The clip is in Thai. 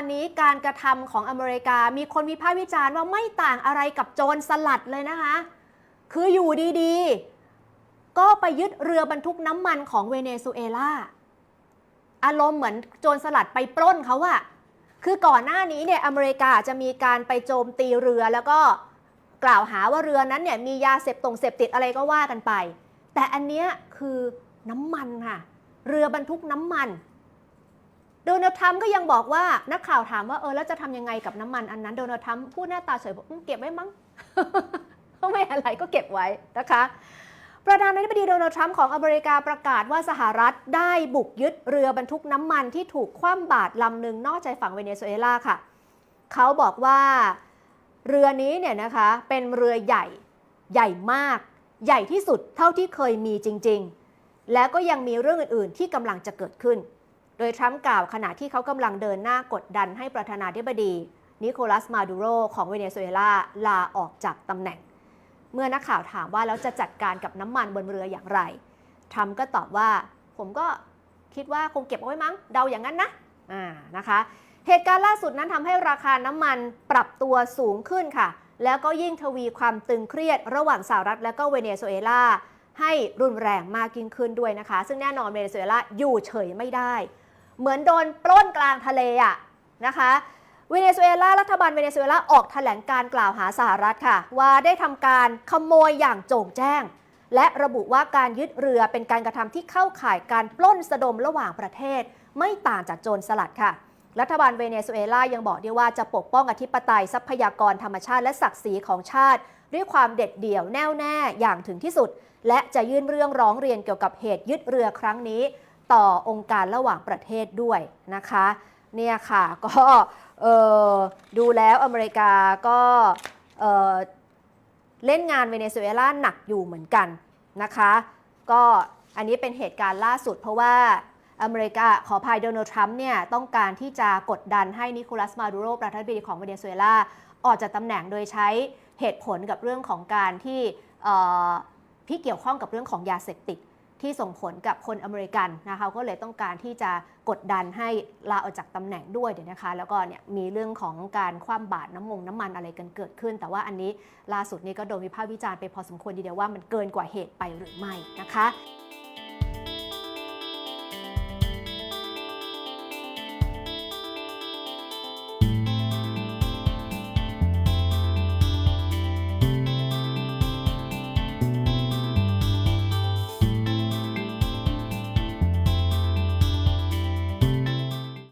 อนนี้การกระทำของอเมริกา มีคนวิพากษ์วิจารณ์ว่าไม่ต่างอะไรกับโจรสลัดเลยนะคะ คืออยู่ดีๆ ก็ไปยึดเรือบรรทุกน้ำมันของเวเนซุเอลาอารมณ์เหมือนโจรสลัดไปปล้นเขาอะคือก่อนหน้านี้เนี่ยอเมริกาจะมีการไปโจมตีเรือแล้วก็กล่าวหาว่าเรือนั้นเนี่ยมียาเสพตรงเสพติดอะไรก็ว่ากันไป แต่อันเนี้ยคือน้ำมันค่ะ เรือบรรทุกน้ำมัน โดนัลด์ทรัมป์ก็ยังบอกว่านักข่าวถามว่าเออแล้วจะทำยังไงกับน้ำมันอันนั้นโดนัลด์ทรัมป์พูดหน้าตาเฉยบอกเก็บไว้มั้งก็ไม่อะไรก็เก็บไว้นะคะ ประธานาธิบดีโดนัลด์ทรัมป์ของอเมริกาประกาศว่าสหรัฐได้บุกยึดเรือบรรทุกน้ำมันที่ถูกคว่ำบาตรลำหนึ่งนอกใจฝั่งเวเนซุเอลาค่ะ เขาบอกว่าเรือนี้เนี่ยนะคะเป็นเรือใหญ่ใหญ่มาก ใหญ่ที่สุดเท่าที่เคยมีจริง ๆ แล้วก็ยังมีเรื่องอื่น ๆ ที่กำลังจะเกิดขึ้น โดยทรัมป์กล่าวขณะที่เขากำลังเดินหน้ากดดันให้ประธานาธิบดี นิโคลัสมาดูโรของเวเนซุเอลาลาออกจากตำแหน่ง เมื่อนักข่าวถามว่าแล้วจะจัดการกับน้ำมันบนเรืออย่างไรทรัมป์ก็ตอบว่า ผมก็คิดว่าคงเก็บเอาไว้มั้งเดาอย่างนั้นนะอ่านะคะ เหตุการณ์ล่าสุดนั้นทำให้ราคาน้ำมันปรับตัวสูงขึ้นค่ะ แล้วก็ยิ่งทวีความตึงเครียดระหว่างสหรัฐและก็เวเนซุเอลาให้รุนแรงมากยิ่งขึ้นด้วยนะคะ ซึ่งแน่นอนเวเนซุเอลาอยู่เฉยไม่ได้ เหมือนโดนปล้นกลางทะเลอะนะคะเวเนซุเอลารัฐบาลเวเนซุเอลาออกแถลงการกล่าวหาสหรัฐค่ะ ว่าได้ทำการขโมยอย่างโจ่งแจ้ง และระบุว่าการยึดเรือเป็นการกระทำที่เข้าข่ายการปล้นสะดมระหว่างประเทศ ไม่ต่างจากโจรสลัดค่ะ รัฐบาลเวเนซุเอลายังบอกด้วยว่าจะปกป้องอธิปไตยทรัพยากรธรรมชาติและศักดิ์ศรีของชาติ ด้วยความเด็ดเดี่ยวแน่วแน่อย่างถึงที่สุด และจะยื่นเรื่องร้องเรียนเกี่ยวกับเหตุยึดเรือครั้งนี้ ต่อองค์การระหว่างประเทศด้วยนะคะเนี่ยค่ะก็ดูแล้วอเมริกาก็เล่นงานเวเนซุเอลาหนักอยู่เหมือนกันนะคะก็อันนี้เป็นเหตุการณ์ล่าสุดเพราะว่าอเมริกาขอภัยโดนัลด์ทรัมป์เนี่ยต้องการที่จะกดดันให้นิโคลัสมาดูโรประธานาธิบดีของเวเนซุเอลาออกจากตำแหน่งโดยใช้เหตุผลกับเรื่องของการที่ที่เกี่ยวข้องกับเรื่องของยาเสพติด ที่ส่งผลกับคนอเมริกันนะคะก็เลยต้องการที่จะกดดันให้ลาออกจากตำแหน่งด้วยเดี๋ยวนะคะ แล้วก็เนี่ยมีเรื่องของการคว่ำบาตรน้ำมงน้ำมันอะไรกันเกิดขึ้น แต่ว่าอันนี้ล่าสุดนี้ก็โดนวิพากษ์วิจารณ์ไปพอสมควรทีเดียวว่ามันเกินกว่าเหตุไปหรือไม่นะคะ